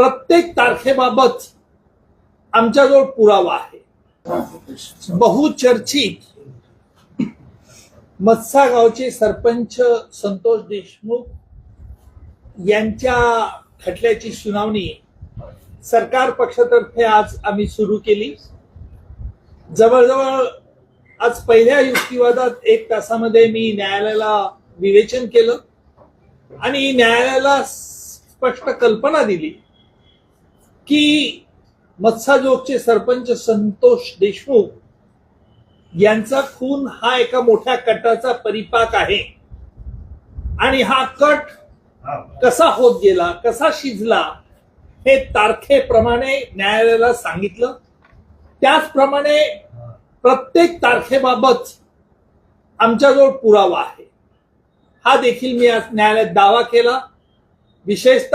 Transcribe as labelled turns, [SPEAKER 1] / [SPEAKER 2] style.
[SPEAKER 1] प्रत्येक तारखेबाबत आमच्याजवळ पुरावा आहे. बहुचर्चित मत्सा गावचे सरपंच संतोष देशमुख यांच्या खटल्याची सुनावणी सरकार पक्षातर्फे आज आम्ही सुरू केली. जवळजवळ आज पहिल्या युक्तिवादात एक तासामध्ये मी न्यायालयाला विवेचन केलं आणि न्यायालयाला स्पष्ट कल्पना दिली. की मत्साजोगचे सरपंच संतोष देशमुख यांचा खून हा एका मोठ्या कटाचा परिपाक आहे. आणि हा कट कसा होत गेला कसा शिजला हे तारखेप्रमाणे न्यायालयाला सांगितलं. त्याचप्रमाणे प्रत्येक तारखेबाबत आमच्याजवळ पुरावा आहे. हा देखील मी आज न्यायालयात दावा केला. विशेषत